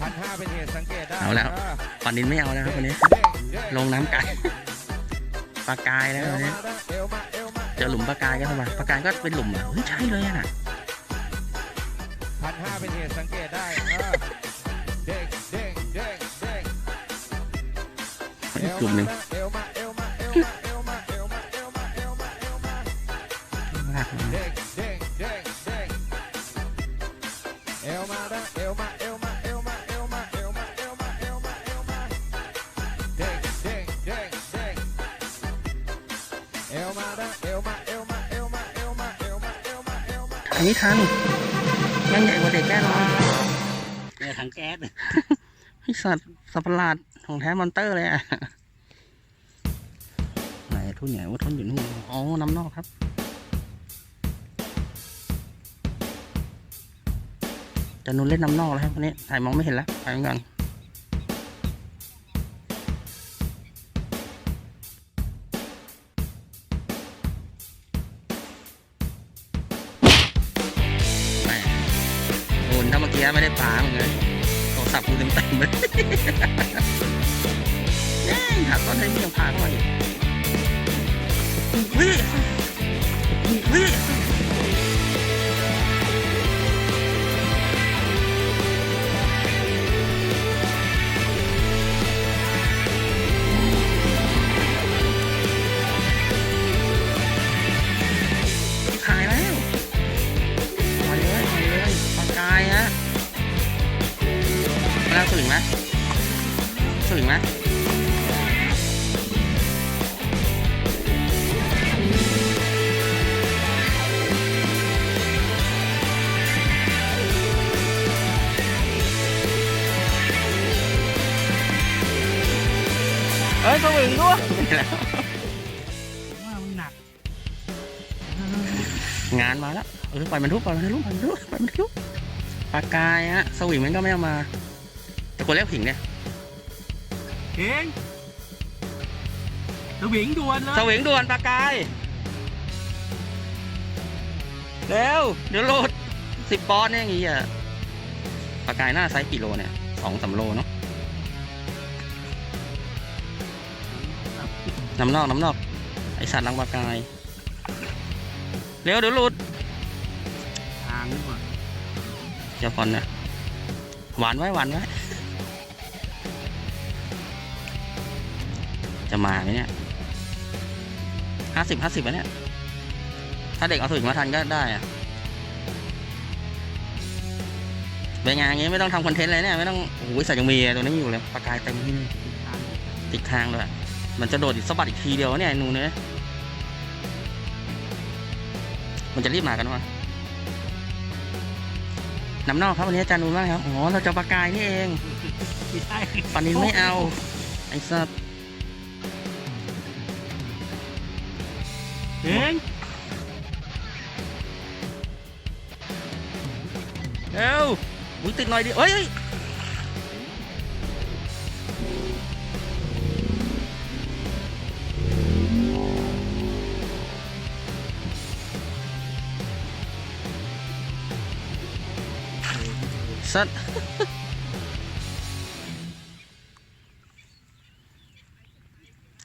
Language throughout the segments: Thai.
พันห้าเป็นเหตุสังเกตได้เอาแล้วอปานินไม่เอาแล้วครับวันนี้เด้งเด้งลงน้ำไก่ปลากายแล้วเอววันมานี้นะเอวมาเอวมาเจอหลุมปลากายก็เข้ามาปลากายก็เป็นหลุมอะเฮ้ยใช่เลยอะพันห้าเป็นเหตุสังเกตได้เออเด้งเด้งเด้งเด้งอีกกลุ่มหนึ่งเอวมา อวมาอันนี้ทันยังใหญ่กว่าเด็กแน่นอนเนี่ยถังแก๊สไอสัตว์สัตว์ประหลาดของแท้มอนเตอร์เลยอะไหนทุ่นใหญ่ว่าทุ่นอยู่นู่นอ๋อน้ำนอกครับจะนุ่นเล่นน้ำนอกแล้วครับวันนี้ถ่ายมองไม่เห็นแล้วไปก่อน กี้ไม่ได้ปามึงเลยโทรศัพท์กูเต็มเต็มเลยเย้หาตอนให้มึงยังพาเข้ามาอยู่เฮ้ยเฮ้ย แล้วสวิงไหมสวิงไหมเอ้ยสวิงด้วยว่ามันหนัก งานมาแล้วเออปล่อยมันทุกปล่อยมันทุกปล่อยมันทุกปล่อยมันทุกปากกายฮะสวิงมันก็ไม่เอามา แต่คนเรียกผิงเนี่ยเก่งสวิงด่วนเลยสวิงด่วนปากกาย เร็ว เดี๋ยวโหลดสิบปอนด์เนี่ยอย่างงี้อะปากกายหน้าไซส์กี่โลเนี่ยสองสามโลเนาะน้ำนอกน้ำนอก ไอสัตว์รังปากกาย เร็ว เดี๋ยวหลุดทางนี่ก่อนเจ้าพอนนะหวานไว้หวานไว้ จะมาไหมเนี่ยห้าสิบห้าสิบเนี่ย ถ้าเด็กเอาถึงมาทันก็ได้อะเป็นไงอย่างงี้ไม่ต้องทำคอนเทนต์เลยเนี่ยไม่ต้องโอ้ยสัตว์ยังมีอะตัวนี้อยู่เลยปลากายเต็มที่นี่ทางติดคางเลยมันจะโดดอีกสะบัดอีกทีเดียวเนี่ยไอ้หนูเนี่ยมันจะรีบมากันวะน้ำนอกครับวันนี้อาจารย์นูนมากครับ อ๋อ เราจะปลากายนี่เอง ไม่ใช่ปานินไม่เอา ไอ้สัตว์ Đến Đâu? Muốn tên này đi. Ôi ơi Sắt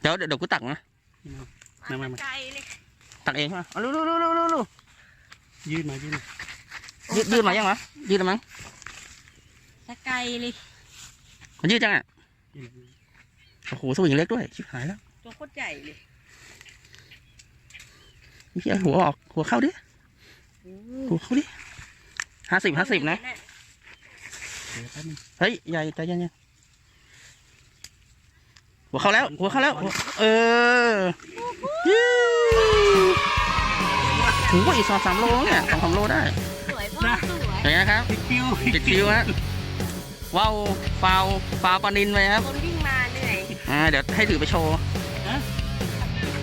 cháu được đừng có tặng nữa Nè mày mày. ตว์เดี๋ยวเดี๋ยวเดี๋ยวกูตักนะมามามาไกลเลยตักเองใช่ไหมเอาเร็วเร็วเร็วเร็วเร็วเร็วยืดมายืดมายืดยืดมายังวะยืดแล้วมั้งสไกลเลยมันยืดจังอะยืดมาโอ้โหสวิงเล็กด้วยชิบหายแล้ว ตัวโคตรใหญ่เลยเฮียหัวออกหัวเข้าดิหัวเข้าดิห้าสิบห้าสิบนะเดี๋ยวแป๊บนึงเฮ้ยใหญ่ใจเย็นๆหัวเข้าแล้ว หัวเข้าแล้วหัวเออ ยูถือว่าอีกสองสามโลเนี่ยสองสามโลได้สวยพ่อสวยเป็นไงครับติดคิวติดคิวฮะว้าวฟาวฟาวปานินไปครับคนวิ่งมาเหนื่อยอ่าเดี๋ยวให้ถือไปโชว์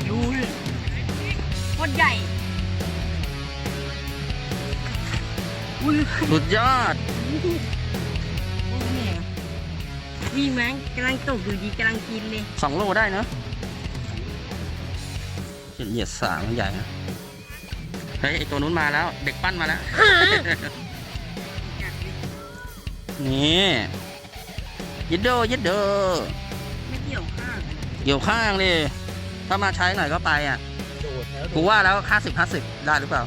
ดูดิโคตรใหญ่อุ้ยสุดยอดโอ้แม่วิ่งมั้งกำลังตกอยู่ดีกำลังกินเลยสองโลได้เนอะเหยียดสามมันใหญ่นะ เฮ้ยไอตัวนู้นมาแล้ว เด็กปั้นมาแล้ว นี่ยิดโดยิดโดไม่เกี่ยวข้างเกี่ยวข้างดิถ้ามาใช้หน่อยก็ไปอะโดดแล้วกูว่าแล้วห้าสิบห้าสิบได้หรือเปล่า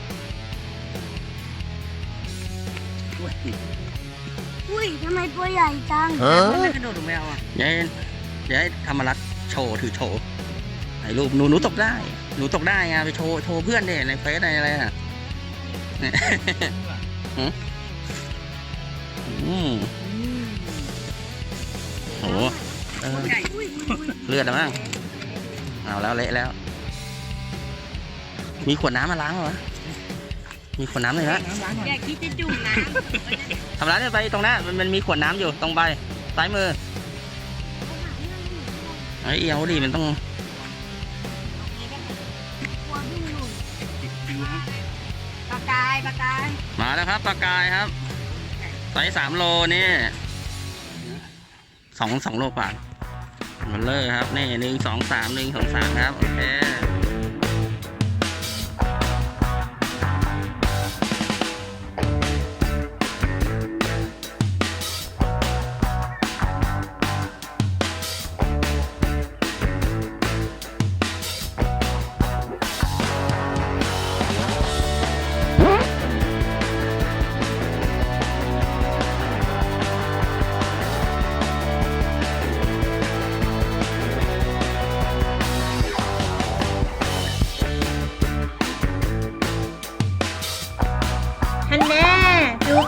ด้วยอุ้ยทำไมตัวใหญ่จังไม่กระโดดลงแมวอะเดี๋ยวให้เดี๋ยวให้ธรรมรัตน์โชว์ถือโชว์ถ่ายรูปหนูหนูตกได้ หนูตกได้ไงไปโชว์โชว์เพื่อนเด็ในเฟซในอะไรอะเนี่ยหืมอืมโหเออใหญ่อุ้ยอุ้ยอุ้ยเลือดแล้วมั้งเอาแล้วเละแล้ว มีขวดน้ำมาล้างเหรอวะมีขวดน้ำเลยนะน้ำล้างหน่อยอย่าคิดจะจุ่มน้ำทำร้านเนี่ยไปตรงนั้นมันมันมีขวดน้ำอยู่ตรงใบซ้ายมือไอ้เอียวดิมันต้องายปากายมาแล้วครับปลากายครับไซส์สามโลนี่สองสองโลป่ามันเลอร์ครับ นี่หนึ่งสองสามหนึ่งสองสามครับ โอเค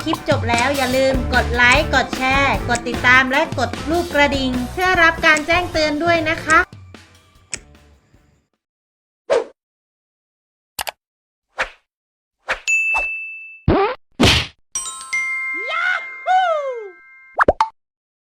ลิปจบแล้วอย่าลืมกดไลค์ กดแชร์ กดติดตามและกดรูปกระดิ่ง เพื่อรับการแจ้งเตือนด้วยนะคะ